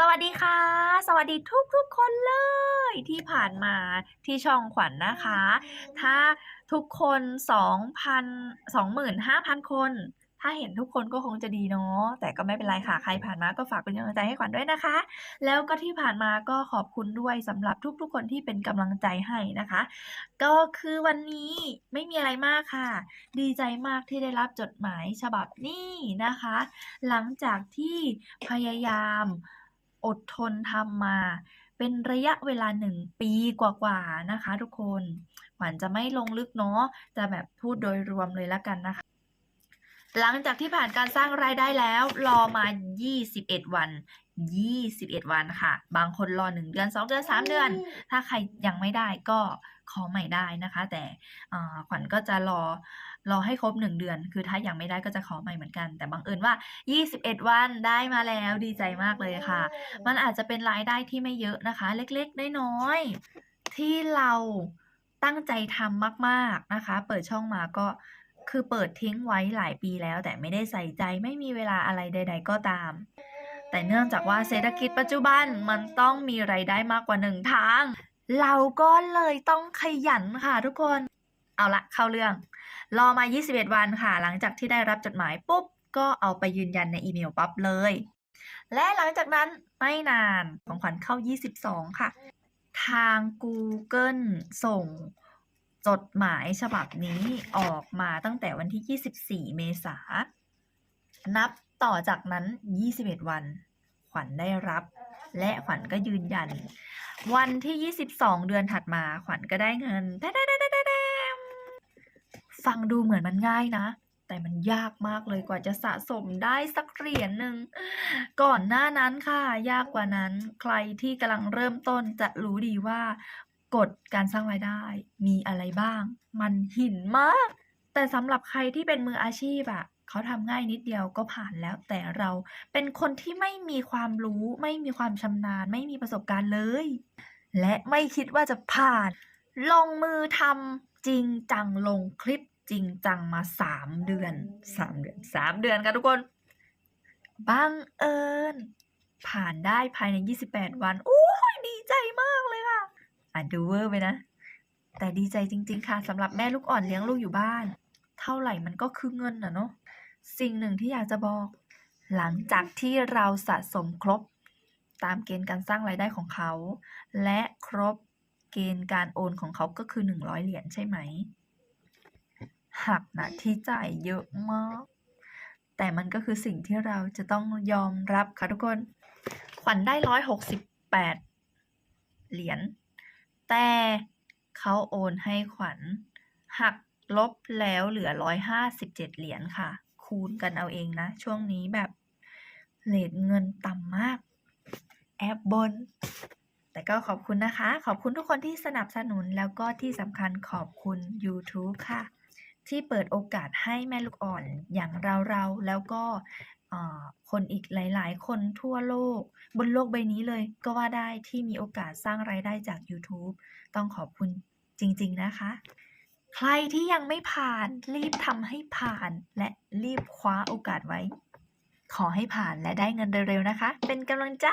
สวัสดีค่ะ สวัสดีทุกทุกๆคนเลยที่ผ่านมาที่ช่องขวัญนะคะ ถ้าทุกคน2,000 25,000 คน ถ้าเห็นทุกคนก็คงจะดีเนาะแต่ก็ไม่เป็นไรค่ะ ใครผ่านมาก็ฝากเป็นกำลังใจให้ขวัญด้วยนะคะ แล้วก็ที่ผ่านมาก็ขอบคุณด้วยสำหรับทุกๆคนที่เป็นกำลังใจให้นะคะ ก็คือวันนี้ไม่มีอะไรมากค่ะ ดีใจมากที่ได้รับจดหมายฉบับนี้นะคะ หลังจากที่พยายาม อดทนทำมา เป็นระยะเวลาหนึ่งปีกว่าๆนะคะ ทุกคนขวัญจะไม่ลงลึกเนาะจะแบบพูดโดยรวมเลยละกันนะคะ หลังจากที่ผ่านการสร้างรายได้แล้ว รอมา 21 วัน 21 วันค่ะ บางคนรอ 1 เดือน 2 เดือน 3 เดือน ถ้าใครยังไม่ได้ก็ขอใหม่ได้นะคะ แต่ขวัญก็จะรอรอให้ครบ 1 เดือน คือถ้ายังไม่ได้ก็จะขอใหม่เหมือนกัน แต่บังเอิญว่า 21 วันได้มาแล้วดีใจมากเลยค่ะ มันอาจจะเป็นรายได้ที่ไม่เยอะนะคะ เล็กๆน้อยๆที่เราตั้งใจทำมาก ๆนะคะ เปิดช่องมาก็ คือเปิดทิ้งไว้หลายปีแล้ว แต่ไม่ได้ใส่ใจไม่มีเวลาอะไรใด ๆ ก็ตาม แต่เนื่องจากว่าเศรษฐกิจปัจจุบันมันต้องมีไรายได้มากกว่าหนึ่งทาง เราก็เลยต้องขยันค่ะทุกคน เอาละเข้าเรื่อง รอมา 21 วันค่ะ หลังจากที่ได้รับจดหมายปุ๊บ ก็เอาไปยืนยันในอีเมลปั๊บเลย และหลังจากนั้นไม่นานของขวัญเข้า 22 ค่ะ ทาง Google ส่ง จดหมายฉบับนี้ออกมาตั้งแต่วันที่ 24 เมษา นับต่อจากนั้น 21 วัน ขวัญได้รับ และขวัญก็ยืนยัน วันที่ 22 เดือนถัดมาขวัญก็ได้เงินแฟังดูเหมือนมันง่ายนะ แต่มันยากมากเลยกว่าจะสะสมได้สักเหรียญหนึ่ง ก่อนหน้านั้นค่ะ ยากกว่านั้น ใครที่กำลังเริ่มต้นจะรู้ดีว่า กฎการสร้างรายได้มีอะไรบ้าง มันหินมาก แต่สำหรับใครที่เป็นมืออาชีพอะเขาทำง่ายนิดเดียวก็ผ่านแล้ว แต่เราเป็นคนที่ไม่มีความรู้ ไม่มีความชำนาญ ไม่มีประสบการณ์เลย และไม่คิดว่าจะผ่าน ลงมือทำจริงจังลงคลิปจริงจังมาสามเดือนสามเดือนสามเดือนค่ะทุกคนบังเอิญผ่านได้ภายใน 28 วันอ้ยดีใจมากเลย ค่ะอะดูเวอร์ไปนะ แต่ดีใจจริง ๆ ค่ะสำหรับแม่ลูกอ่อนเลี้ยงลูกอยู่บ้าน เท่าไหร่มันก็คือเงินนะเนาะสิ่งหนึ่งที่อยากจะบอก หลังจากที่เราสะสมครบ ตามเกณฑ์การสร้างรายได้ของเขา และครบเกณฑ์การโอนของเขาก็คือ 100 เหรียญใช่ไหมหักนะที่จ่ายเยอะมาก แต่มันก็คือสิ่งที่เราจะต้องยอมรับค่ะทุกคน ขวัญได้ร้อยหกสิบแปดเหรียญ แต่เขาโอนให้ขวัญ หักลบแล้วเหลือร้อยห้าสิบเจ็ดเหรียญค่ะ คูณกันเอาเองนะ ช่วงนี้แบบเลทเงินต่ำมาก แอบบน แต่ก็ขอบคุณนะคะ ขอบคุณทุกคนที่สนับสนุนแล้วก็ที่สำคัญขอบคุณ YouTube ค่ะ ที่เปิดโอกาสให้แม่ลูกอ่อนอย่างเราๆ แล้วก็ คนอีกหลาย ๆ คนทั่วโลก บนโลกใบนี้เลยก็ว่าได้ที่มีโอกาสสร้างรายได้จาก YouTube ต้องขอบคุณจริง ๆ นะคะ ใครที่ยังไม่ผ่านรีบทำให้ผ่านและรีบคว้าโอกาสไว้ ขอให้ผ่านและได้เงินเร็ว ๆ นะคะ เป็นกำลังใจ